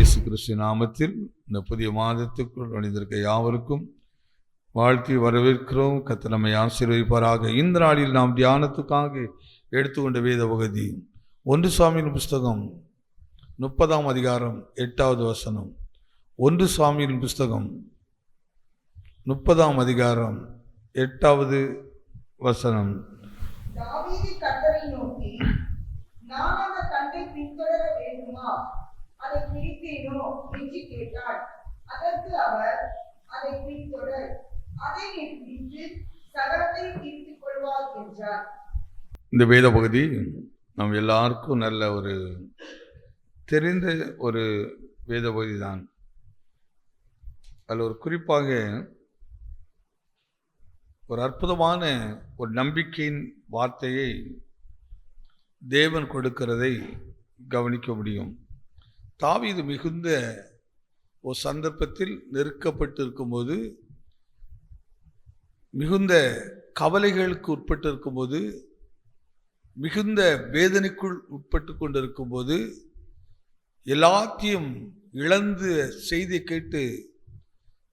இயேசு கிறிஸ்து நாமத்தில் இந்த புதிய மாதத்துக்குள் நுழைந்திருக்க யாவருக்கும் வாழ்த்தி வரவேற்கிறோம். கத்த நம்மை ஆசீர்வதிப்பாராக. இந்த நாளில் நாம் தியானத்துக்காக எடுத்துக்கொண்ட வேத பகுதி ஒன்று சுவாமியின் புஸ்தகம் முப்பதாம் அதிகாரம் எட்டாவது வசனம். ஒன்று சுவாமியின் புஸ்தகம் முப்பதாம் அதிகாரம் எட்டாவது வசனம். தாவீது கர்த்தரை நோக்கி நான் அந்த பின்தொடர வேண்டுமா? அதை பிடித்தேனோ என்று கேட்டாள். அதற்கு அவர் அதை பின்தொடர் அதை நீ பிடித்து சகலத்தை தீர்த்துக் கொள்வாய் என்றார். இந்த வேத பகுதி நம் எல்லாருக்கும் நல்ல ஒரு தெரிந்த ஒரு வேத பகுதி தான். அதில் ஒரு குறிப்பாக ஒரு அற்புதமான ஒரு நம்பிக்கையின் வார்த்தையை தேவன் கொடுக்கிறதை கவனிக்க முடியும். தாவீது மிகுந்த ஒரு சந்தர்ப்பத்தில் நெருக்கப்பட்டு இருக்கும்போது மிகுந்த கவலைகளுக்கு உட்பட்டு இருக்கும்போது மிகுந்த வேதனைக்குள் உட்பட்டு கொண்டிருக்கும்போது எல்லாத்தையும் இழந்து செய்தியை கேட்டு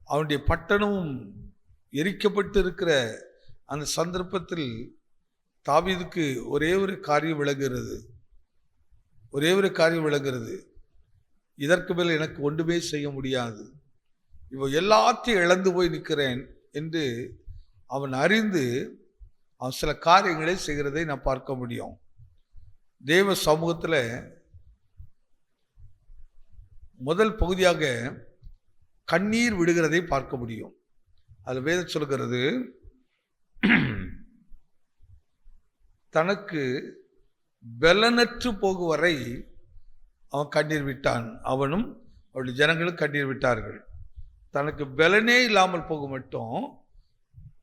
அவனுடைய பட்டணமும் எரிக்கப்பட்டு இருக்கிற அந்த சந்தர்ப்பத்தில் தாவீதுக்கு ஒரே ஒரு காரியம் விளங்குகிறது. ஒரே ஒரு காரியம் விளங்குகிறது. இதற்கு மேல் எனக்கு ஒன்றுமே செய்ய முடியாது. இவன் எல்லாத்தையும் இழந்து போய் நிற்கிறேன் என்று அவன் அறிந்து அவன் சில காரியங்களை செய்கிறதை நான் பார்க்க முடியும். தேவ சமூகத்தில் முதல் பகுதியாக கண்ணீர் விடுகிறதை பார்க்க முடியும். அது வேதம் சொல்கிறது தனக்கு பலனற்று போகும் வரை அவன் கண்ணீர் விட்டான். அவனும் அவருடைய ஜனங்களும் கண்ணீர் விட்டார்கள். தனக்கு பலனே இல்லாமல் போக மட்டும்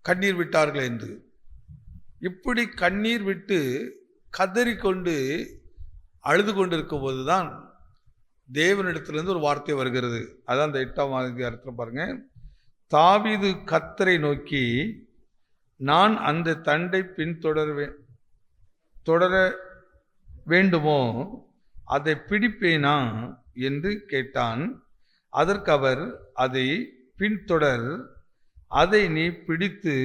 கண்ணீர் விட்டார்கள் என்று. இப்படி கண்ணீர் விட்டு கதறிக்கொண்டு அழுது கொண்டிருக்கும் போது தான் தேவனிடத்திலிருந்து ஒரு வார்த்தை வருகிறது. அதான் அந்த எட்டாம் அதிகாரத்தில் பாருங்கள் தாவிது கத்தரை நோக்கி நான் அந்த தண்டை பின்தொடர்வே தொடர வேண்டுமோ? அதை பிடிப்பேனா என்று கேட்டான். அதற்கு அவர் அதை பின்தொடர் அதை நீ பிடித்து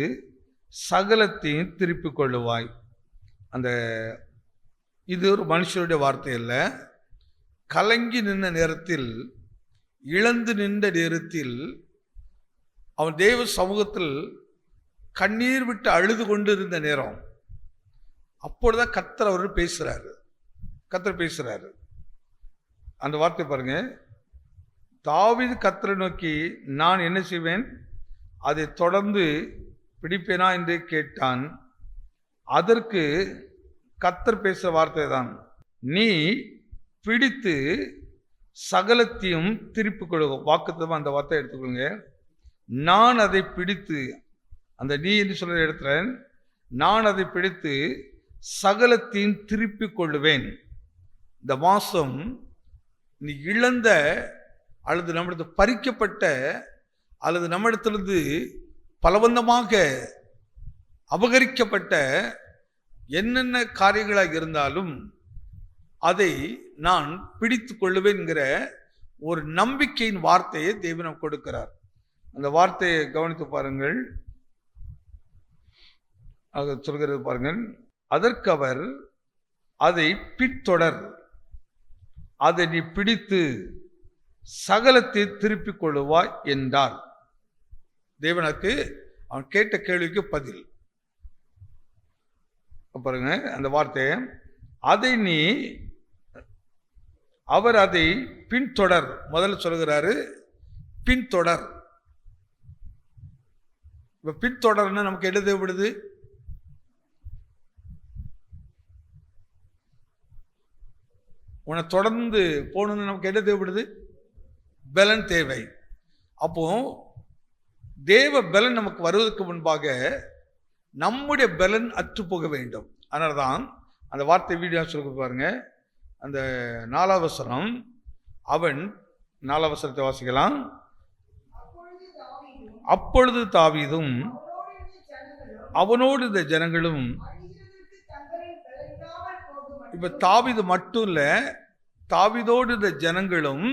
சகலத்தையும் திருப்பிக் கொள்ளுவாய். அந்த இது ஒரு மனுஷருடைய வார்த்தை அல்ல. கலங்கி நின்ற நேரத்தில் இழந்து நின்ற நேரத்தில் அவன் தேவ சமூகத்தில் கண்ணீர் விட்டு அழுது கொண்டு இருந்த நேரம். அப்பொழுதுதான் கத்தர் அவர் பேசுகிறாரு கத்தர் பேசுகிறாரு அந்த வார்த்தை பாருங்க. தாவிது கத்தரை நோக்கி நான் என்ன செய்வேன்? அதை தொடர்ந்து பிடிப்பேனா என்று கேட்டான். அதற்கு கத்தர் பேசுகிற வார்த்தை தான். நீ பிடித்து சகலத்தையும் திருப்பி கொள்ளுங்க வாக்குத்தமாக அந்த வார்த்தை எடுத்துக்கொள்ளுங்க நான் அதை பிடித்து அந்த நீ என்று சொல்கிற இடத்துல நான் அதை பிடித்து சகலத்தையும் திருப்பி கொள்ளுவேன். இந்த மாதம் நீ இழந்த அல்லது நம்மிடத்து பறிக்கப்பட்ட அல்லது நம்மிடத்திலிருந்து பலவந்தமாக அபகரிக்கப்பட்ட என்னென்ன காரியங்களாக இருந்தாலும் அதை நான் பிடித்து கொள்ளுவேன்கிற ஒரு நம்பிக்கையின் வார்த்தையை தேவனம் கொடுக்கிறார். அந்த வார்த்தையை கவனித்து பாருங்கள். ஆக சொல்கிறது பாருங்கள். அதற்கு அவர் அதை பின்தொடர். அதை நீ பிடித்து சகலத்தை திருப்பிக் கொள்ளுவாய் என்றார். தேவனுக்கு அவன் கேட்ட கேள்விக்கு பதில். பாருங்க அந்த வார்த்தையை அதை நீ அவர் அதை பின்தொடர். முதல்ல சொல்கிறாரு பின்தொடர். இப்ப பின்தொடர்னு நமக்கு எழுத விடுது உன்னை தொடர்ந்து போகணுன்னு நமக்கு என்ன தேவைப்படுது? பலன் தேவை. அப்போ தேவ பலன் நமக்கு வருவதற்கு முன்பாக நம்முடைய பலன் அற்று போக வேண்டும். அதனால தான் அந்த வார்த்தை வீடியோ சொல்ல பாருங்க. அந்த நாலாவசரம் அவன் நாலாவசரத்தை வாசிக்கலாம். அப்பொழுது தாவீதும் அவனோடு இந்த ஜனங்களும் இப்போ தாவிது மட்டும் இல்லை தாவிதோடு இந்த ஜனங்களும்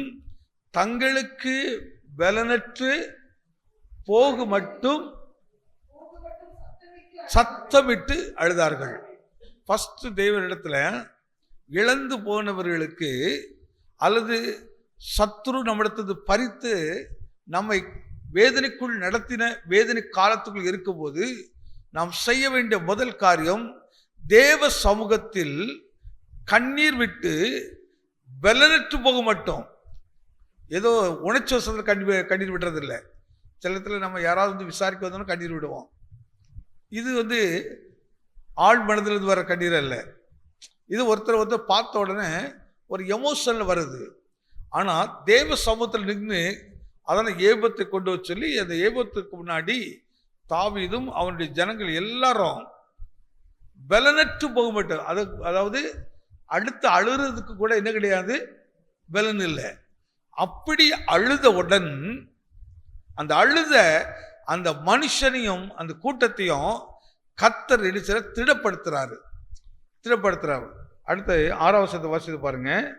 தங்களுக்கு பலனற்று போகு மட்டும் சத்தமிட்டு அழுதார்கள். ஃபஸ்ட்டு தேவனிடத்தில் இழந்து போனவர்களுக்கு அல்லது சத்ரு நம்மிடத்தது பறித்து நம்மை வேதனைக்குள் நடத்தின வேதனை காலத்துக்குள் இருக்கும்போது நாம் செய்ய வேண்டிய முதல் காரியம் தேவ சமூகத்தில் கண்ணீர் விட்டு பலனற்று போக மாட்டோம். ஏதோ உணர்ச்சி வசத்தில் கண்ணீர் கண்ணீர் விடுறதில்லை. சில இடத்துல நம்ம யாராவது வந்து விசாரிக்க வந்தோம்னா கண்ணீர் விடுவோம். இது வந்து ஆழ் மனதிலிருந்து வர கண்ணீர் அல்ல. இது ஒருத்தர் ஒருத்தர் பார்த்த உடனே ஒரு எமோஷனில் வருது. ஆனால் தேவ சமூகத்தில் நின்று அதனை ஏபத்தை கொண்டு வர சொல்லி அந்த ஏபத்துக்கு முன்னாடி தாவிதும் அவனுடைய ஜனங்கள் எல்லாரும் பலனற்று போக மாட்டோம். அது அதாவது அடுத்து அழுறதுக்கு கூட என்ன கிடையாது? பலன் இல்லை. அப்படி அழுதவுடன் அந்த அழுத அந்த மனுஷனையும் அந்த கூட்டத்தையும் கத்தர் இடிச்சிட திடப்படுத்துறாரு. திடப்படுத்துறாரு. அடுத்து ஆறாவது சத்த வாசித்து பாருங்க.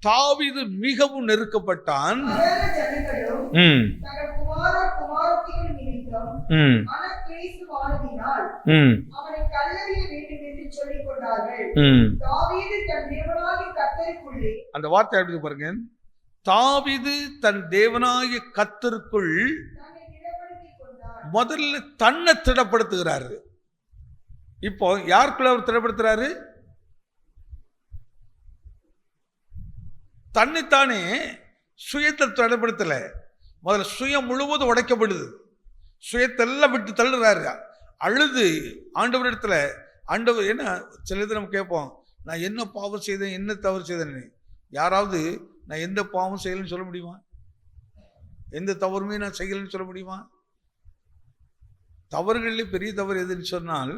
தாவீது மிகவும் நெருக்கப்பட்டான். ம். அந்த வார்த்தை எப்படி பாருங்க? தாவீது தன் தேவனாகிய கொண்டான் முதல்ல தன்னை திடப்படுத்துகிறாரு. இப்போ யாருக்குள்ள அவர் திடப்படுத்துறாரு? தன்னைத்தானே சுயத்தை திடப்படுத்தல. முதல்ல சுயம் முழுவதும் உடைக்கப்படுது. சுயத்தெல்லாம் விட்டு தள்ளுறாரு அழுது. ஆண்டவரிடத்துல ஆண்டவர் என்ன சில இது நம்ம கேட்போம். நான் என்ன பாவம் செய்தேன் என்ன தவறு செய்தேன்னு. யாராவது நான் எந்த பாவம் செய்யலைன்னு சொல்ல முடியுமா? எந்த தவறுமே நான் செய்யலைன்னு சொல்ல முடியுமா? தவறுகளிலே பெரிய தவறு எதுன்னு சொன்னால்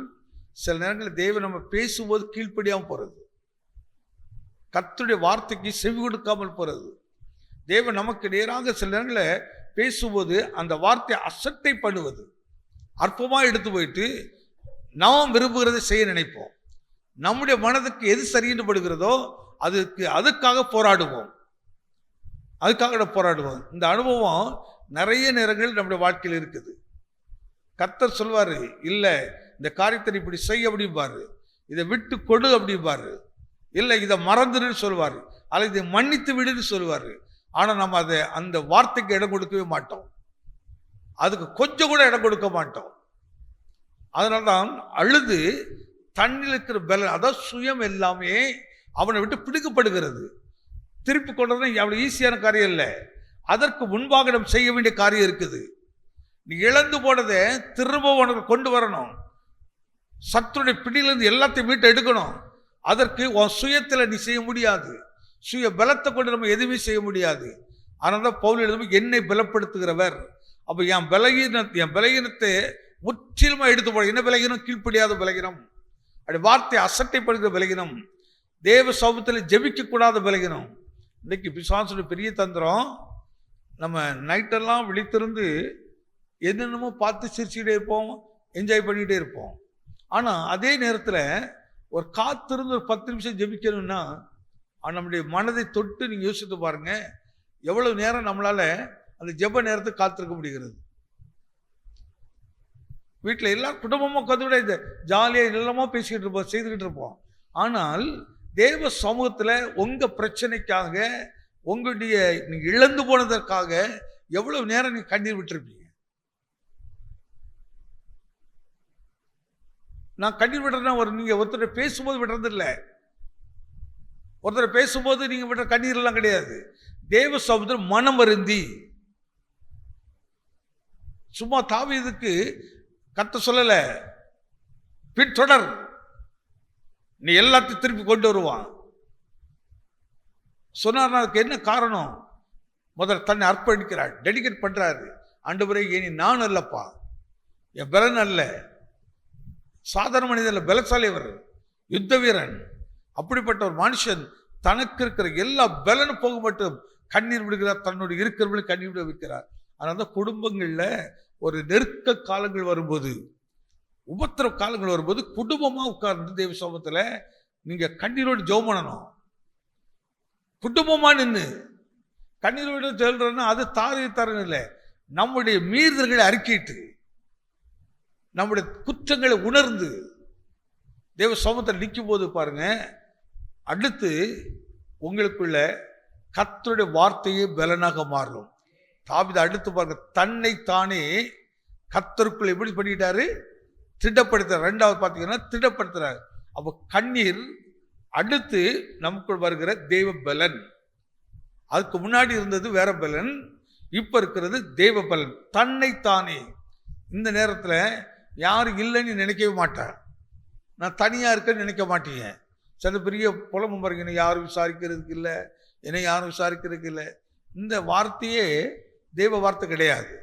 சில நேரங்களில் தேவை நம்ம பேசும்போது கீழ்ப்படியாமல் போகிறது கத்துடைய வார்த்தைக்கு செவி கொடுக்காமல் போகிறது தேவன் நமக்கு நேராக சில நேரங்களில் பேசும்போது அந்த வார்த்தை அசட்டை பண்ணுவது. அற்பமாக எடுத்து போயிட்டு நாம் விரும்புகிறதை செய்ய நினைப்போம். நம்முடைய மனதுக்கு எது சரின்னு படுகிறதோ அதுக்கு அதுக்காக போராடுவோம். அதுக்காக போராடுவோம். இந்த அனுபவம் நிறைய நேரங்கள் நம்முடைய வாழ்க்கையில் இருக்குது. கத்தர் சொல்வார் இல்லை இந்த காரியத்தை இப்படி செய் அப்படிம்பார். இதை விட்டு கொடு அப்படிம்பார். இல்லை இதை மறந்துடுன்னு சொல்வார். அல்லது இதை மன்னித்து விடுன்னு சொல்வார். ஆனால் நம்ம அதை அந்த வார்த்தைக்கு இடம் கொடுக்கவே மாட்டோம். அதுக்கு கொஞ்சம் கூட இடம் கொடுக்க மாட்டோம். அதனால தான் அழுது தண்ணில் இருக்கிற பலன் அதாவது சுயம் எல்லாமே அவனை விட்டு பிடிக்கப்படுகிறது. திருப்பி கொண்டது அவ்வளோ ஈஸியான காரியம் இல்லை. அதற்கு முன்பாக நம்ம செய்ய வேண்டிய காரியம் இருக்குது. நீ இழந்து போனதை திரும்ப உனக்கு கொண்டு வரணும். சத்துடைய பிடியிலேருந்து எல்லாத்தையும் மீட்டு எடுக்கணும். அதற்கு உன் சுயத்தில் நீ செய்ய முடியாது. சுய பலத்தை கொண்டு நம்ம எதுவுமே செய்ய முடியாது. ஆனால் தான் பவுல் எழுதும் என்னை பலப்படுத்துகிறவர். அப்போ என் பலகீன என் பலகீனத்தை முற்றிலுமாக எடுத்து போட. என்ன பலகீனம்? கீழ்ப்படியாத பலகீனம். அப்படி வார்த்தை அசட்டைப்படுகிற பலகீனம். தேவ சௌபத்தில் ஜெபிக்கக்கூடாத பலகீனம். இன்றைக்கி பிசாசுடைய பெரிய தந்திரம் நம்ம நைட்டெல்லாம் விழித்திருந்து என்னென்னமோ பார்த்து சிரிச்சுக்கிட்டே இருப்போம் என்ஜாய் பண்ணிகிட்டே இருப்போம். ஆனால் அதே நேரத்தில் ஒரு காத்திருந்து ஒரு பத்து நிமிஷம் ஜெபிக்கணும்னா நம்முடைய மனதை தொட்டு நீங்கள் யோசித்து பாருங்க. எவ்வளவு நேரம் நம்மளால அந்த ஜெப நேரத்தை காத்திருக்க முடிகிறது. வீட்டில் எல்லா குடும்பமாக உட்காந்து இந்த ஜாலியாக எல்லாமோ பேசிக்கிட்டு இருப்போம் செய்துக்கிட்டு இருப்போம். ஆனால் தேவ சமூகத்தில் உங்கள் பிரச்சனைக்காக உங்களுடைய நீங்கள் இழந்து போனதற்காக எவ்வளவு நேரம் நீ கண்ணீர் விட்டுருப்பீங்க? நான் கண்ணீர் விடுறேன்னா ஒரு நீங்கள் ஒருத்தர் பேசும்போது விடுறது இல்லை ஒருத்தர் பேசும்போது நீங்கள் விடுற கண்ணீர்லாம் கிடையாது. தேவ சமுத்திரம் மனம் வருந்தி. சும்மா தாவீதுக்கு கத்த சொல்லலை. பின்தொடர் நீ எல்லாத்தையும் திருப்பி கொண்டு வருவான். சொன்னார்னா அதுக்கு என்ன காரணம்? முதல்ல தன்னை அர்ப்பணிக்கிறார். டெடிகேட் பண்ணுறாரு அண்டு பிறகு இனி நான் அல்லப்பா. என் பலன் அல்ல. சாதாரண மனிதன் அல்ல பலசாலி அவர் யுத்த வீரன் அப்படிப்பட்ட ஒரு மனுஷன் தனக்கு இருக்கிற எல்லா பலனும் போக மட்டும் கண்ணீர் விடுகிறார் தன்னுடைய இருக்கிறவர்களும் கண்ணீர் விட வைக்கிறார். அதனால தான் குடும்பங்களில் ஒரு நெருக்க காலங்கள் வரும்போது உபத்திர காலங்கள் வரும்போது குடும்பமாக உட்கார்ந்து தேவ சோமத்தில் நீங்கள் கண்ணீரோடு ஜெபம் பண்ணணும். குடும்பமாக நின்று கண்ணீரோடு சொல்கிறேன்னா அது தாரி தரணும் இல்லை. நம்முடைய மீறுதல்களை அறிக்கிட்டு நம்முடைய குற்றங்களை உணர்ந்து தேவ சோமத்தில் நிற்கும் போது பாருங்கள் அடுத்து உங்களுக்குள்ள கத்தருடைய வார்த்தையே பலனாக மாறும். தாவித அடுத்து பாருங்க தன்னை தானே கர்த்தருக்குள்ள எப்படி பண்ணிட்டாரு? திடப்படுத்துறார். ரெண்டாவது பார்த்தீங்கன்னா திடப்படுத்துறாரு. அப்போ கண்ணீர் அடுத்து நமக்குள் வருகிற தெய்வ பலன். அதுக்கு முன்னாடி இருந்தது வேற பலன் இப்போ இருக்கிறது தெய்வ பலன். தன்னை தானே. இந்த நேரத்தில் யாரும் இல்லைன்னு நினைக்கவே மாட்டார். நான் தனியாக இருக்கேன்னு நினைக்க மாட்டேங்க. சில பெரிய புலம்பு பாருங்க. என்னை யாரும் விசாரிக்கிறதுக்கு இல்லை. என்னை யாரும் விசாரிக்கிறதுக்கு இல்லை. இந்த வார்த்தையே தெய்வ வார்த்தை கிடையாது.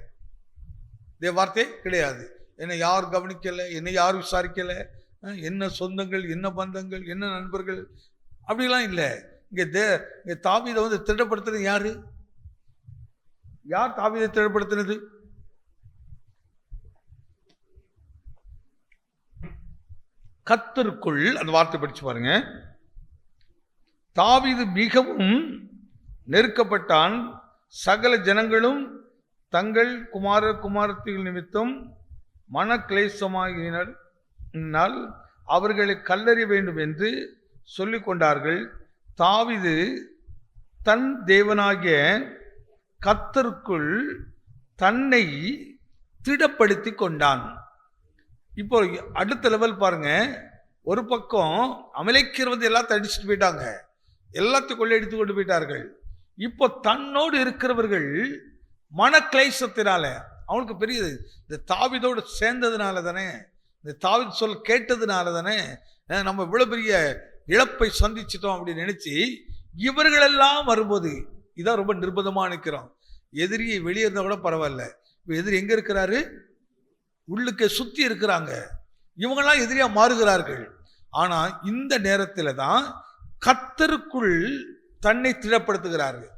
தெய்வ வார்த்தை கிடையாது. என்னை யார் கவனிக்கலை என்னை யாரும் விசாரிக்கலை. என்ன சொந்தங்கள் என்ன பந்தங்கள் என்ன நண்பர்கள் அப்படிலாம் இல்லை. இங்கே தே இங்கே தாவிதை வந்து திருடப்படுத்துறது யார்? யார் தாவிதை திருடப்படுத்துனது கத்தருக்குள் அந்த வார்த்தை படிச்சு பாருங்க. தாவிது மிகவும் நெருக்கப்பட்டான். சகல ஜனங்களும் தங்கள் குமார குமாரத்திகள் நிமித்தம் மன கிளேசமாகினால் அவர்களை கல்லறிய வேண்டும் என்று சொல்லி கொண்டார்கள். தாவிது தன் தேவனாகிய கத்தருக்குள் தன்னை திடப்படுத்தி கொண்டான். இப்போ அடுத்த லெவல் பாருங்க. ஒரு பக்கம் அமலைக்கிறவது எல்லாத்தையும் அடிச்சுட்டு போயிட்டாங்க. எல்லாத்தையும் கொள்ளையடித்து கொண்டு போயிட்டார்கள். இப்போ தன்னோடு இருக்கிறவர்கள் மன கிளைசத்தினால அவனுக்கு பெரியது. இந்த தாவிதோடு சேர்ந்ததுனால தானே இந்த தாவித் சொல் கேட்டதுனால தானே நம்ம இவ்வளோ பெரிய இழப்பை சந்திச்சிட்டோம் அப்படின்னு நினைச்சு இவர்களெல்லாம் வரும்போது இதான் ரொம்ப நிர்பந்தமாக நிற்கிறோம் எதிரியை வெளியே இருந்தால் கூட பரவாயில்ல. இப்போ எதிரி எங்கே இருக்கிறாரு? உள்ளுக்கு சுற்றி இருக்கிறாங்க. இவங்கெல்லாம் எதிரியாக மாறுகிறார்கள். ஆனால் இந்த நேரத்தில் தான் கத்தருக்குள் தன்னை திடப்படுத்துகிறார்கள்.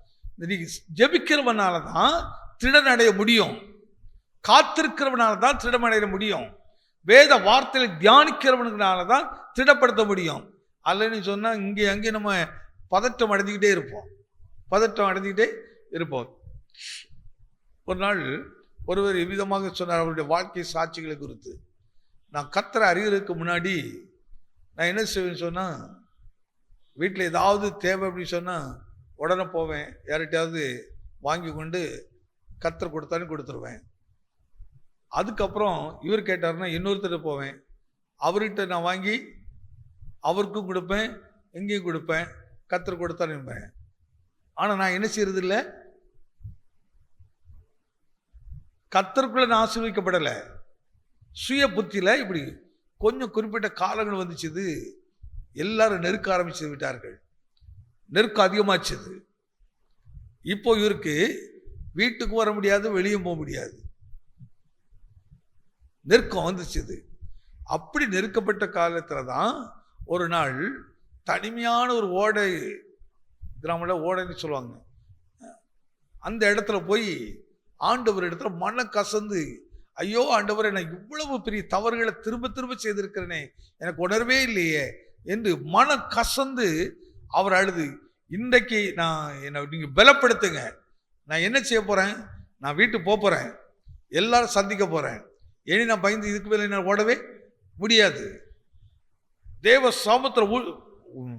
நீ ஜெபிக்கிறவனால தான் திடனடைய முடியும். காத்திருக்கிறவனால தான் திடமடைய முடியும். வேத வார்த்தையில் தியானிக்கிறவனுக்குனால தான் திடப்படுத்த முடியும். அல்லன்னு சொன்னால் இங்கே அங்கே நம்ம பதட்டம் அடைஞ்சிக்கிட்டே இருப்போம். பதட்டம் அடைஞ்சிக்கிட்டே இருப்போம். ஒரு நாள் ஒருவர் எவ்விதமாக சொன்னார்? அவருடைய வாழ்க்கை சாட்சிகளை குறித்து. நான் கத்தரை அறிகிறதுக்கு முன்னாடி நான் என்ன செய்வேன்னு சொன்னால் வீட்டில் ஏதாவது தேவை அப்படின்னு சொன்னால் உடனே போவேன். யார்கிட்டையாவது வாங்கி கொண்டு கத்தர் கொடுத்தான்னு கொடுத்துருவேன். அதுக்கப்புறம் இவர் கேட்டாருன்னா இன்னொருத்தர் போவேன். அவர்கிட்ட நான் வாங்கி அவருக்கும் கொடுப்பேன் எங்கேயும் கொடுப்பேன் கத்தர் கொடுத்தான்னு ஆனால் நான் என்ன செய்யறது இல்லை கத்தருக்குள்ள நான் ஆசீர்வதிக்கப்படலை. சுய புத்தியில் இப்படி கொஞ்சம் குறிப்பிட்ட காலங்கள் வந்துச்சுது. எல்லாரும் நெருக்க ஆரம்பித்து விட்டார்கள். நெருக்கம் அதிகமாச்சுது. இப்போ இவருக்கு வீட்டுக்கு வர முடியாது வெளியே போக முடியாது. நெருக்கம் வந்துச்சுது. அப்படி நெருக்கப்பட்ட காலத்தில் தான் ஒரு நாள் தனிமையான ஒரு ஓடை கிராமத்தில் ஓடைன்னு சொல்லுவாங்க. அந்த இடத்துல போய் ஆண்டவர் இடத்துல மன கசந்து ஐயோ ஆண்டவரை நான் இவ்வளவு பெரிய தவறுகளை திரும்ப திரும்ப செய்திருக்கிறேனே எனக்கு உணர்வே இல்லையே என்று மன கசந்து அவர் அழுது இன்றைக்கு நான் என்னை நீங்கள் பலப்படுத்துங்க. நான் என்ன செய்ய போகிறேன் நான் வீட்டுக்கு போக போகிறேன் எல்லாரும் சந்திக்க போகிறேன் இனி நான் பயந்து இதுக்கு மேலே என்ன ஓடவே முடியாது. தேவ சாமத்திர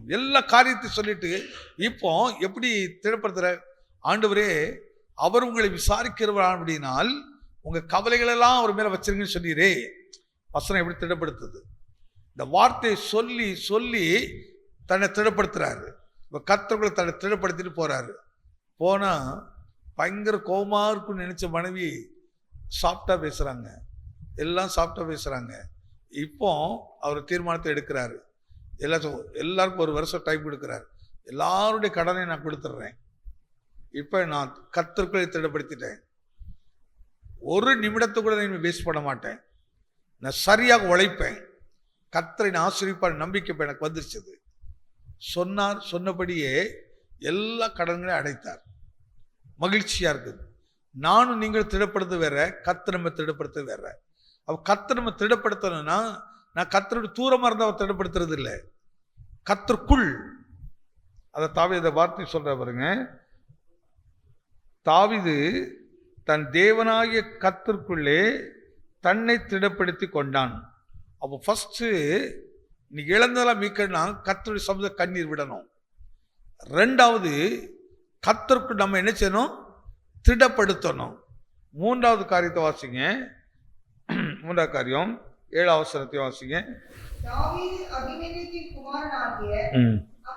எல்லா காரியத்தையும் சொல்லிட்டு இப்போ எப்படி திடப்படுத்துகிற ஆண்டவரே அவர் உங்களை விசாரிக்கிறவர் அப்படினால் உங்கள் கவலைகளெல்லாம் அவர் மேலே வச்சிருங்கன்னு சொன்னீரே வசனம் எப்படி திடப்படுத்துது? இந்த வார்த்தையை சொல்லி சொல்லி தன்னை திடப்படுத்துகிறாரு இப்போ கத்தவங்களை தன்னை திடப்படுத்திட்டு போகிறாரு போனால் பயங்கர கோபமாக இருக்கும்னு நினச்ச மனைவி சாஃப்டாக பேசுகிறாங்க எல்லாம் சாஃப்டாக பேசுகிறாங்க இப்போ அவர் தீர்மானத்தை எடுக்கிறாரு. எல்லா எல்லாருக்கும் ஒரு வருஷம் டைம் கொடுக்குறாரு. எல்லாருடைய கடனை நான் கொடுத்துட்றேன். இப்போ நான் கத்திற்குள்ளே திடப்படுத்திட்டேன். ஒரு நிமிடத்தை கூட நான் வேஸ்ட் பண்ண மாட்டேன். நான் சரியாக உழைப்பேன். கத்தரை நான் ஆசிரியப்பார் நம்பிக்கை இப்போ எனக்கு வந்துருச்சது. சொன்னார் சொன்னபடியே எல்லா கடன்களையும் அடைத்தார். மகிழ்ச்சியாக இருக்குது. நானும் நீங்கள் திடப்படுத்து வேற கத்து நம்ம திடப்படுத்து வேற. அவள் கத்தை நம்ம திடப்படுத்தணும்னா நான் கத்தரோட தூரமாக இருந்தால் அவர் திடப்படுத்துறது இல்லை கத்தருக்குள் அதை தாவீத வார்த்தை சொல்கிற பாருங்க. தாவீது தன் தேவனாகிய கத்திற்குள்ளே தன்னை திடப்படுத்தி கொண்டான். அப்போ ஃபஸ்ட்டு நீ இழந்ததெல்லாம் மீட்கணும்னா கத்தருடைய சமுத கண்ணீர் விடணும். ரெண்டாவது கத்தருக்கு நம்ம என்ன செய்யணும்? திடப்படுத்தணும். மூன்றாவது காரியத்தை வாசிங்க. மூன்றாவது காரியம் ஏழு அவசரத்தை வாசிங்க.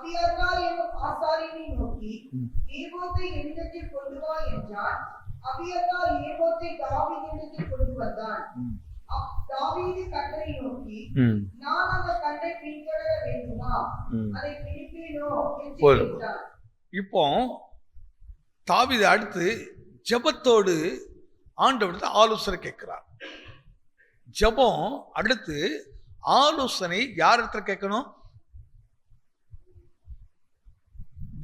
அபியர்கால் என்னும் ஆசாரியனை நோக்கி. ஏபோத்தை என்னிடத்தில் கொண்டு வா என்றான். அபியர்கால் ஏபோத்தை தாவீதிடத்தில் கொண்டு வந்தான். தாவீது கர்த்தரை நோக்கி நான் அந்த கண்ணை பின்தொடர வேண்டுமா? அதை பிடிப்பேனோ என்று இப்போ தாவீது அடுத்து ஜெபத்தோடு ஆண்டவர்கிட்ட ஆலோசனை கேட்கிறார். ஜெபம் அடுத்து ஆலோசனை யார் இடத்துல கேட்கணும்?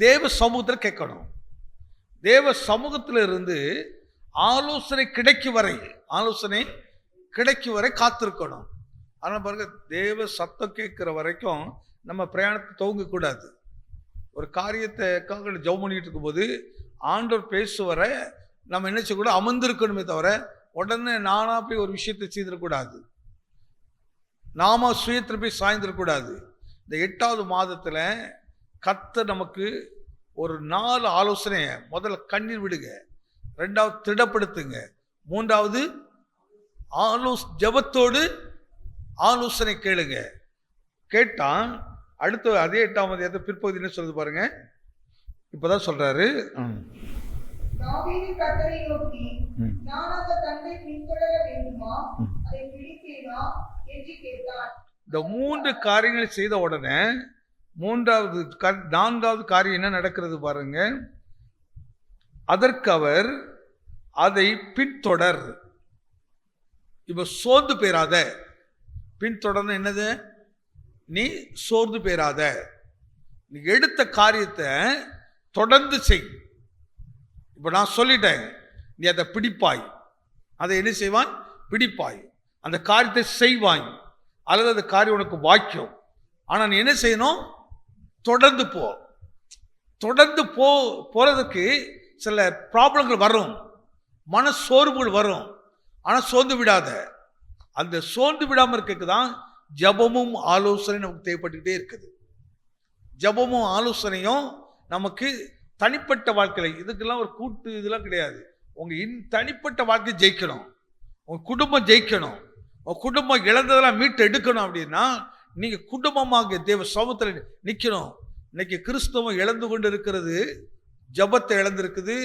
தேவ சமூகத்தில் கேட்கணும். தேவ சமூகத்தில் இருந்து ஆலோசனை கிடைக்கும் வரை ஆலோசனை கிடைக்கும் வரை காத்திருக்கணும். ஆனால் பாருங்க தேவ சத்தம் கேட்குற வரைக்கும் நம்ம பிரயாணத்தை துவங்கக்கூடாது ஒரு காரியத்தை ஜெபம் பண்ணிட்டு இருக்கும்போது ஆண்டவர் பேசுவர நம்ம என்ன கூட அமர்ந்திருக்கணுமே தவிர உடனே நானாக போய் ஒரு விஷயத்தை செய்திடக்கூடாது. நாம சுயத்தில் போய் சாய்ந்திடக்கூடாது. இந்த எட்டாவது மாதத்தில் கத்த நமக்கு ஒரு நாலு ஆலோசனை முதல்ல கண்ணீர் விடுங்க. ரெண்டாவது திடப்படுத்துங்க. மூன்றாவது ஆலோஸ் ஜெபத்தோடு ஆலோசனை கேளுங்க. கேட்டான் அடுத்து அதே எட்டாம் அதிகாரத்தை பிற்பகுதி என்ன சொல்லுது பாருங்க? இப்பதான் சொல்றாரு. இந்த மூன்று காரியங்களை செய்த உடனே மூன்றாவது க நான்காவது காரியம் என்ன நடக்கிறது பாருங்க. அதற்கு அவர் அதை பின்தொடர். இப்ப சோர்ந்து போயிடாத பின்தொடர்ந்து என்னது? நீ சோர்ந்து போயிராத. நீ எடுத்த காரியத்தை தொடர்ந்து செய். இப்போ நான் சொல்லிட்டேன். நீ அதை பிடிப்பாய். அதை என்ன செய்வாய்? பிடிப்பாய். அந்த காரியத்தை செய்வாய். அல்லது அந்த காரியம் உனக்கு வாக்கியம் ஆனால் நீ என்ன செய்யணும்? தொடர்ந்து போ. தொடர்ந்து போ போகிறதுக்கு சில ப்ராப்ளங்கள் வரும். மன சோர்வுகள் வரும். ஆனால் சோர்ந்து விடாத. அந்த சோர்ந்து விடாமல் இருக்கிறதுக்கு தான் ஜபமும் ஆலோசனை நமக்கு தேவைப்பட்டுக்கிட்டே இருக்குது. ஜபமும் ஆலோசனையும் நமக்கு தனிப்பட்ட வாழ்க்கையில் இதுக்கெல்லாம் ஒரு கூட்டு இதெல்லாம் கிடையாது. உங்கள் இன் தனிப்பட்ட வாழ்க்கை ஜெயிக்கணும். உங்கள் குடும்பம் ஜெயிக்கணும். உங்கள் குடும்பம் இழந்ததெல்லாம் மீட்டு எடுக்கணும் அப்படின்னா நீங்கள் குடும்பமாக தேவ சமூகத்தில் நிற்கணும் இன்னைக்கு கிறிஸ்தவம் இழந்து கொண்டு இருக்கிறது ஜபத்தை இழந்திருக்குது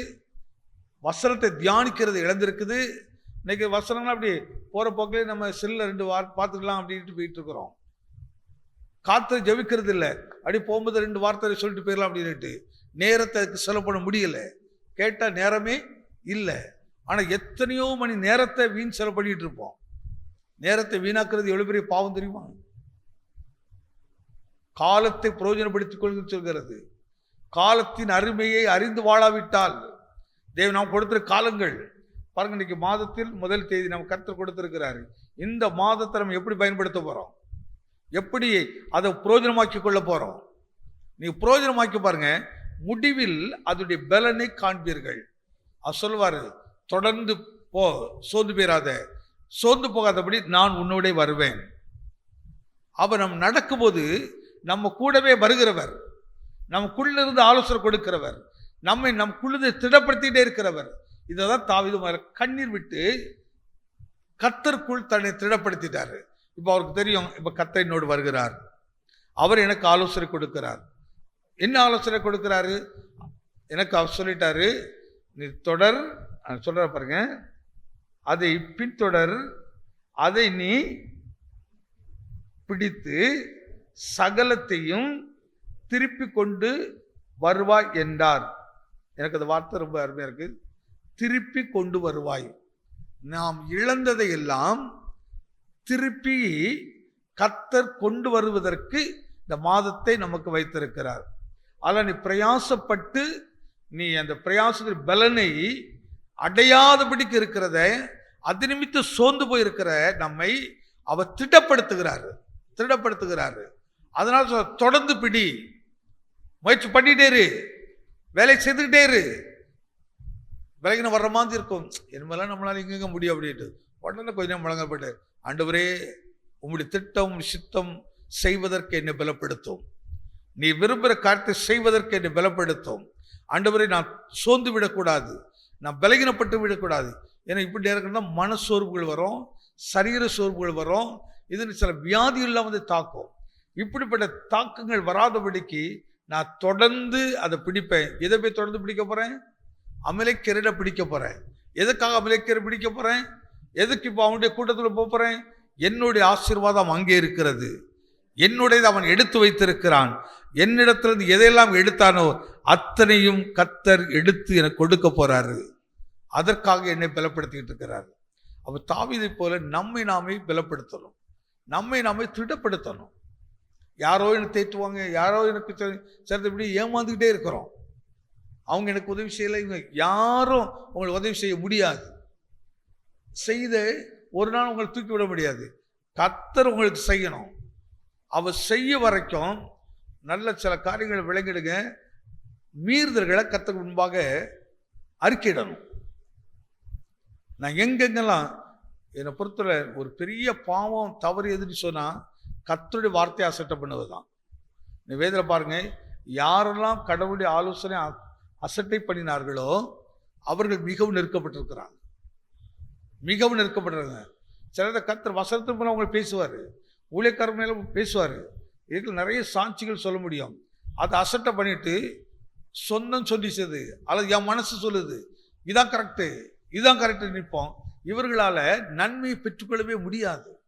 வசனத்தை தியானிக்கிறது இழந்திருக்குது. இன்னைக்கு வசனம்னா அப்படி போகிற போக்கிலே நம்ம செல்லில் ரெண்டு வார் பார்த்துக்கலாம் அப்படின்ட்டு போயிட்டு இருக்கிறோம் காத்து ஜெபிக்கிறது இல்லை. அப்படி போகும்போது ரெண்டு வார்த்தை சொல்லிட்டு போயிடலாம் அப்படின்ட்டு நேரத்தை செலவு பண்ண முடியல. கேட்டால் நேரமே இல்லை. ஆனால் எத்தனையோ மணி நேரத்தை வீண் செலவு பண்ணிகிட்டு இருப்போம் நேரத்தை வீணாக்குறது எவ்வளோ பெரிய பாவம் தெரியுமா? காலத்தை பிரயோஜனப்படுத்திக் கொள்க சொல்கிறது. காலத்தின் அருமையை அறிந்து வாழாவிட்டால் தேவ நாம் கொடுத்திருக்க காலங்கள் பாருங்க இன்னைக்கு மாதத்தில் முதல் தேதி நம்ம கருத்து கொடுத்திருக்கிறாரு. இந்த மாதத்தை நம்ம எப்படி பயன்படுத்த போகிறோம் எப்படி அதை புரோஜனமாக்கி கொள்ள போகிறோம் நீங்கள் புரோஜனமாக்கி பாருங்க முடிவில் அதனுடைய பலனை காண்பீர்கள். அவர் சொல்லுவார் தொடர்ந்து போ சோர்ந்து போயிடாத சோர்ந்து போகாதபடி நான் உன்னோட வருவேன். அவர் நம்ம நடக்கும்போது நம்ம கூடவே வருகிறவர். நமக்குள்ளிருந்து ஆலோசனை கொடுக்கிறவர். நம்மை நம் குழுதை திடப்படுத்திகிட்டே இருக்கிறவர். இதை தான் தாவிதமாக கண்ணீர் விட்டு கத்தருக்குள் தன்னை திடப்படுத்திட்டாரு. இப்போ அவருக்கு தெரியும் இப்போ கத்தர் என்னோடு வருகிறார். அவர் எனக்கு ஆலோசனை கொடுக்கிறார். என்ன ஆலோசனை கொடுக்கிறாரு? எனக்கு அவர் சொல்லிட்டாரு நீ தொடர். சொல்கிற பாருங்க. அதை பின்தொடர். அதை நீ பிடித்து சகலத்தையும் திருப்பி கொண்டு வருவாய் என்றார். எனக்கு அந்த வார்த்தை ரொம்ப அருமையாக இருக்கு. திருப்பி கொண்டு வருவாய். நாம் இழந்ததை எல்லாம் திருப்பி கத்தர் கொண்டு வருவதற்கு இந்த மாதத்தை நமக்கு வைத்திருக்கிறார். அதில் நீ பிரயாசப்பட்டு நீ அந்த பிரயாசத்தின் பலனை அடையாதபடிக்கு இருக்கிறத அது சோர்ந்து போயிருக்கிற நம்மை அவர் திடப்படுத்துகிறாரு. திடப்படுத்துகிறாரு. அதனால் சொ தொடர்ந்து பிடி. முயற்சி பண்ணிகிட்டே இரு. வேலை செய்துக்கிட்டே இரு. விலகின வர்ற மாதிரி இருக்கும். இனிமேலாம் நம்மளால் எங்கெங்க முடியும் அப்படின்ட்டு. உடனே கொஞ்சம் நேரம் முழங்கப்பட்டு ஆண்டவரே உங்களுடைய திட்டம் சித்தம் செய்வதற்கு என்னை பலப்படுத்தும். நீ விரும்புகிற காரியத்தை செய்வதற்கு என்னை பலப்படுத்தும். ஆண்டவரை நான் சோர்ந்து விடக்கூடாது. நான் பலகீனப்பட்டு விடக்கூடாது. ஏன்னா இப்படி நேரங்கள்னா மன சோர்வுகள் வரும் சரீர சோர்வுகள் வரும். இதுன்னு சில வியாதிகள்லாம் வந்து தாக்கும். இப்படிப்பட்ட தாக்கங்கள் வராதபடிக்கு நான் தொடர்ந்து அதை பிடிப்பேன். எதை போய் தொடர்ந்து பிடிக்க போகிறேன் அமலைக்கீரையை பிடிக்க போகிறேன் எதுக்காக அமலைக்கீரை பிடிக்க போகிறேன் எதுக்கு இப்போ அவனுடைய கூட்டத்தில் போக போகிறேன் என்னுடைய ஆசீர்வாதம் அங்கே இருக்கிறது. என்னுடையது அவன் எடுத்து வைத்திருக்கிறான். என்னிடத்திலிருந்து எதையெல்லாம் எடுத்தானோ அத்தனையும் கத்தர் எடுத்து எனக்கு கொடுக்க போறாரு. அதற்காக என்னை பலப்படுத்திக்கிட்டு இருக்கிறார். அப்போ தாவிதை போல நம்மை நாமே பலப்படுத்தணும். நம்மை நாமே திடப்படுத்தணும். யாரோ எனக்கு தேற்றுவாங்க யாரோ எனக்கு சிறந்த இப்படி ஏமாந்துக்கிட்டே இருக்கிறோம். அவங்க எனக்கு உதவி செய்யலை. இவங்க யாரும் உங்களுக்கு உதவி செய்ய முடியாது. செய்த ஒரு நாள் உங்களை தூக்கி விட முடியாது. கத்தர் உங்களுக்கு செய்யணும். அவர் செய்ய வரைக்கும் நல்ல சில காரியங்களை விளங்கிடுங்க. மீறுதல்களை கத்தர் முன்பாக அறிக்கையிடணும். நான் எங்கெங்கெல்லாம் என்னை பொறுத்தவரை ஒரு பெரிய பாவம் தவறு எதுன்னு சொன்னால் கத்தருடைய வார்த்தையை அசட்டை பண்ணுவது தான் நீ வேதில் பாருங்க யாரெல்லாம் கடவுளுடைய ஆலோசனை அசட்டை பண்ணினார்களோ அவர்கள் மிகவும் நெருக்கப்பட்டிருக்கிறாங்க. மிகவும் நெருக்கப்பட்டிருக்காங்க. சிலத கத்தர் வசனத்தின் மேலே அவங்க பேசுவார். ஊழியக்காரர் மேலே பேசுவார். இதுக்கு நிறைய சாட்சிகள் சொல்ல முடியும். அதை அசட்டை பண்ணிட்டு சொந்தம் சொல்லிச்சது அல்லது என் மனசு சொல்லுது இதான் கரெக்டு இதுதான் கரெக்டு நிற்போம். இவர்களால் நன்மையை பெற்றுக்கொள்ளவே முடியாது.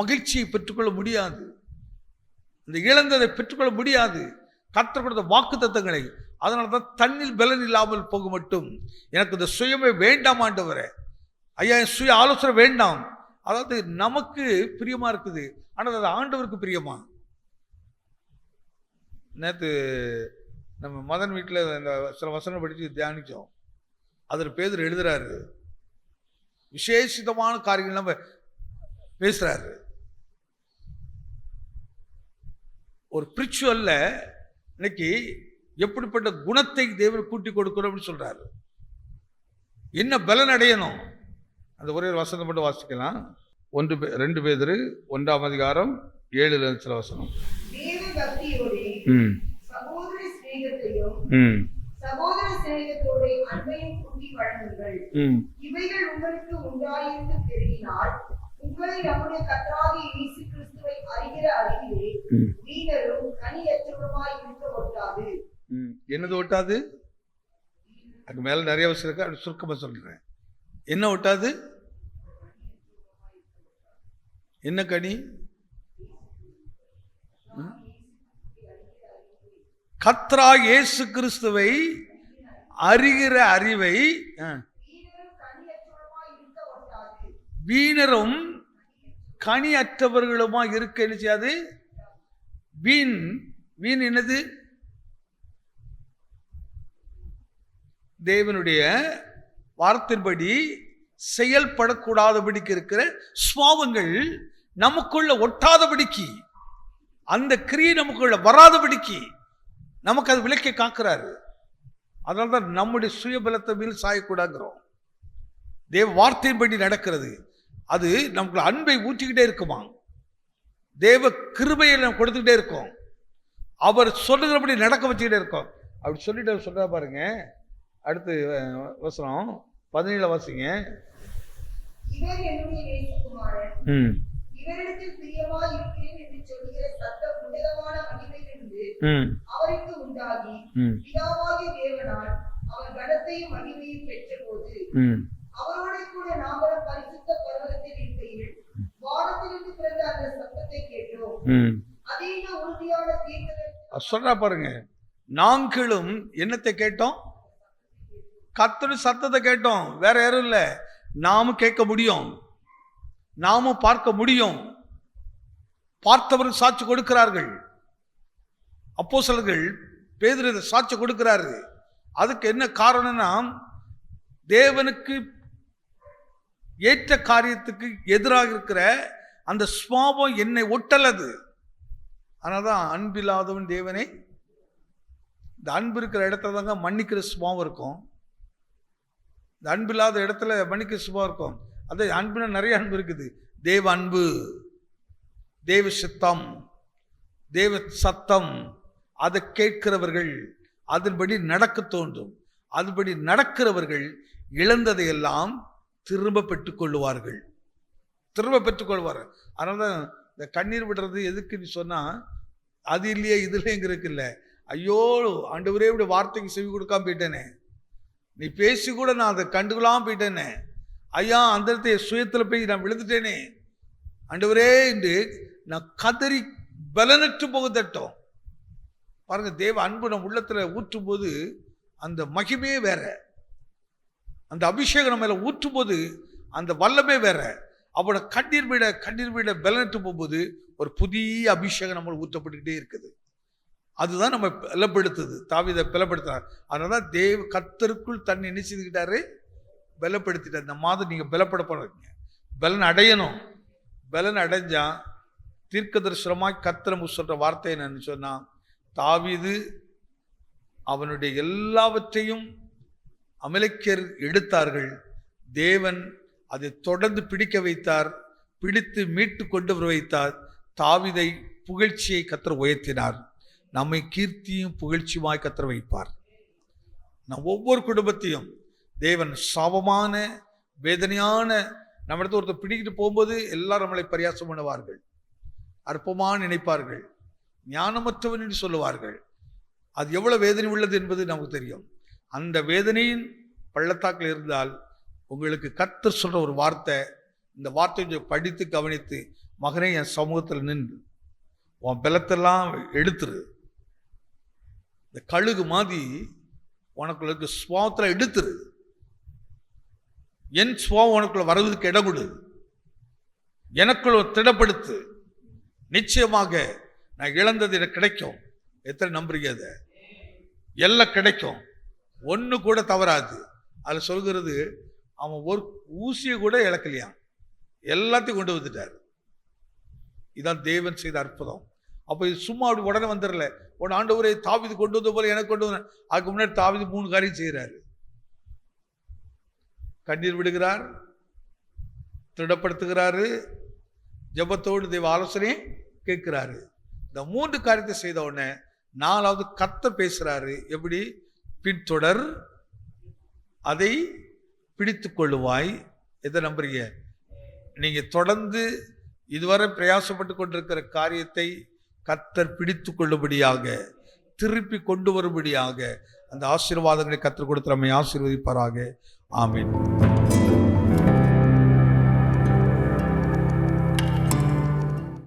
மகிழ்ச்சியை பெற்றுக்கொள்ள முடியாது. இந்த இழந்ததை பெற்றுக்கொள்ள முடியாது. கத்தர் கொடுத்த வாக்கு தத்தங்களை அதனால தான் தண்ணில் பலன் இல்லாமல் போக மட்டும். எனக்கு இந்த சுயமே வேண்டாம் ஆண்டவரே. ஐயா என் சுய ஆலோசனை வேண்டாம். அதாவது நமக்கு பிரியமா இருக்குது. ஆனால் அது ஆண்டவருக்கு பிரியமா? நேற்று நம்ம மதன் வீட்டில் இந்த சில வசனம் படித்து தியானித்தோம் அதில் பேதர் எழுதுறாரு. விசேஷிதமான காரியங்கள் நம்ம பேசுகிறாரு ஒரு பிரிச்சுவல்ல இன்னைக்கு எப்படிப்பட்ட குணத்தை தேவன் கூட்டி கொடுக்கணும் அப்படின்னு சொல்றாரு. என்ன பலன் அடையணும்? அந்த ஒரே வசனம் மட்டும் வாசிக்கலாம். ஒன்று ரெண்டு பேதரு ஒன்றாம் அதிகாரம் இருந்து சில வசனம். தேவ பக்தியோடே ம். சகோதர சிநேகத்தையும் ம். சகோதர சிநேகத்தோட அன்பையும் கூட்டி வழங்குங்கள். ம். இவைகள் உங்களுக்கு உண்டாயிருந்து பெருகினால் உங்களை நம்முடைய கர்த்தராகிய இயேசு என்னது ஒட்டாது? அதுக்கு மேலே நிறைய விஷயம் இருக்கு. அது சுருக்கமாக சொல்கிறேன் என்ன ஒட்டாது? என்ன கனி? கத்ரா இயேசு கிறிஸ்துவை அறிகிற அறிவை வீணரும் கனி அற்றவர்களுமா இருக்க என்ன செய்யாது? வீண் வீண் என்னது? தேவனுடைய வார்த்தையின்படி செயல்படக்கூடாதபடிக்கு இருக்கிற சுவாவங்கள் நமக்குள்ள ஒட்டாதபடிக்கு அந்த கிரியை நமக்குள்ள வராதபடிக்கு நமக்கு அது விலக்கி காக்கிறாரு. அதனால தான் நம்முடைய சுயபலத்தை மேல் சாயக்கூடாங்கிறோம் தேவ வார்த்தையின்படி நடக்கிறது. அது நமக்குள்ள அன்பை ஊற்றிக்கிட்டே இருக்குமா? தேவ கிருபையை நம்ம கொடுத்துக்கிட்டே இருக்கோம். அவர் சொல்லுகிறபடி நடக்க வச்சுக்கிட்டே இருக்கோம். அப்படி சொல்லிட்டு சொல்றா பாருங்க. அடுத்து வசனம் பதினேழு வாசிங்க. ம். அவருக்கு உண்டாகி ம். பிதாவாகிய தேவனால் அவர் கனத்தையும் மகிமையும் பெற்றபோது ம். அவரோட கூட நாமளும் பரிசுத்த பர்வதத்தில் இருக்கையில் வானத்திலிருந்து பிறந்த அந்த சத்தத்தை கேட்டோம். அதீன உறுதியான அவர் சொல்றா பாருங்க. நாங்களும் என்னத்தை கேட்டோம்? கத்தோட சத்தத்தை கேட்டோம். வேற யாரும் இல்லை. நாமும் கேட்க முடியும். நாமும் பார்க்க முடியும். பார்த்தவர்கள் சாட்சி கொடுக்கிறார்கள். அப்போஸ்தலர்கள் பேதுரு இதை சாட்சி கொடுக்கிறாரு. அதுக்கு என்ன காரணம்னா தேவனுக்கு ஏற்ற காரியத்துக்கு எதிராக இருக்கிற அந்த சுவாபம் என்னை ஒட்டலது. ஆனால் தான் அன்பில்லாதவன் தேவனே இந்த அன்பு இருக்கிற இடத்துல தாங்க மன்னிக்கிற சுபாவம் இருக்கும். இந்த அன்பு இல்லாத இடத்துல மன்னிக்கிற சுபாவம் இருக்கும். அது அன்புனா நிறைய அன்பு இருக்குது. தேவ அன்பு தேவ சித்தம் தேவ சத்தம் அதை கேட்கிறவர்கள் அதன்படி நடக்க தோன்றும். அதுபடி நடக்கிறவர்கள் இழந்ததையெல்லாம் திரும்ப பெற்றுக்கொள்ளுவார்கள். திரும்ப பெற்றுக்கொள்வார்கள் அதனால தான் இந்த கண்ணீர் விடுறது எதுக்குன்னு சொன்னால் அது இல்லையே இதுலேயே இல்லைங்கிறதுக்கு இல்லை? ஐயோ ஆண்டவரே இப்படி வார்த்தைக்கு செவி கொடுக்காம போயிட்டேனே. நீ பேசி கூட நான் அதை கண்டுக்கலாம போயிட்டேனே. ஐயா அந்த இடத்துல சுயத்தில் போய் நான் விழுந்துட்டேனே. ஆண்டவரே என்று நான் கதறி பலனற்று போகுதட்டும் பாருங்க தேவ அன்பு நம் உள்ளத்தில் ஊற்றும் போது அந்த மகிமையே வேற. அந்த அபிஷேகம் நம்ம ஊற்றும்போது ஊற்றும் போது அந்த வல்லமே வேற. அவனை கண்ணீர் விட கண்ணீர் விட பலனற்று போகும்போது ஒரு புதிய அபிஷேகம் நம்ம ஊற்றப்பட்டுக்கிட்டே இருக்குது. அதுதான் நம்ம பலப்படுத்துது. தாவிதை பலப்படுத்துறாங்க அதனால தான் தேவ கத்தருக்குள் தன்னை நினைச்சுக்கிட்டாரு பலப்படுத்திட்டார். இந்த மாதம் நீங்கள் பலப்பட போகிறீங்க பலன் அடையணும். பலன் அடைஞ்சால் தீர்க்க தரிசனமாக கத்திரம் சொல்கிற வார்த்தை என்னன்னு சொன்னால் தாவிது அவனுடைய எல்லாவற்றையும் அமலைக்கர் எடுத்தார்கள். தேவன் அதை தொடர்ந்து பிடிக்க வைத்தார். பிடித்து மீட்டு கொண்டு வர வைத்தார். தாவிதை புகழ்ச்சியை கத்திர உயர்த்தினார். நம்மை கீர்த்தியும் புகழ்ச்சியுமாய் கத்திர வைப்பார். நம் ஒவ்வொரு குடும்பத்தையும் தேவன் சாபமான வேதனையான நம்மிடத்து ஒருத்தர் பிடிக்கிட்டு போகும்போது எல்லாரும் நம்மளை பரியாசம் பண்ணுவார்கள். அற்பமாக நினைப்பார்கள். ஞானமற்றவன் என்று சொல்லுவார்கள். அது எவ்வளவு வேதனை உள்ளது என்பது நமக்கு தெரியும். அந்த வேதனையின் பள்ளத்தாக்கில் இருந்தால் உங்களுக்கு கத்து சொல்கிற ஒரு வார்த்தை இந்த வார்த்தையை கொஞ்சம் படித்து கவனித்து மகனே என் சமூகத்தில் நின்று உன் பலத்தெல்லாம் எடுத்துரு. இந்த கழுகு மாதிரி உனக்குள்ள இருக்க சுவாவத்தில் எடுத்துரு. என் சுவாவம் உனக்குள்ள வருவதற்கு இடம் கொடு. எனக்குள்ள திடப்படுத்து. நிச்சயமாக நான் இழந்தது எனக்கு கிடைக்கும். எத்தனை நம்புறீங்க அதை? எல்லாம் கிடைக்கும். ஒன்று கூட தவறாது. அதில் சொல்கிறது அவன் ஒரு ஊசியை கூட இழக்கலையாம் எல்லாத்தையும் கொண்டு வந்துட்டார். இதான் தேவன் செய்த அற்புதம். அப்போ இது சும்மா அப்படி உடனே வந்துடல. உன் ஆண்டவரை தாவிது கொண்டு வந்த போல எனக்கு கொண்டு வந்த அதுக்கு முன்னாடி தாவிது மூணு காரியம் செய்கிறாரு. கண்ணீர் விடுகிறார். திடப்படுத்துகிறாரு. ஜெபத்தோடு தெய்வ ஆலோசனையும் கேட்கிறாரு. இந்த மூன்று காரியத்தை செய்த உடனே நாலாவது கத்த பேசுகிறாரு எப்படி? பின்தொடர் அதை பிடித்து கொள்ளுவாய். எதை நம்புறீங்க? நீங்க தொடர்ந்து இதுவரை பிரயாசப்பட்டு கொண்டிருக்கிற காரியத்தை கத்தர் பிடித்து கொள்ளும்படியாக திருப்பி கொண்டு வரும்படியாக அந்த ஆசீர்வாதங்களை கத்தர் கொடுத்து நம்மை ஆசீர்வதிப்பாராக. ஆமீன்.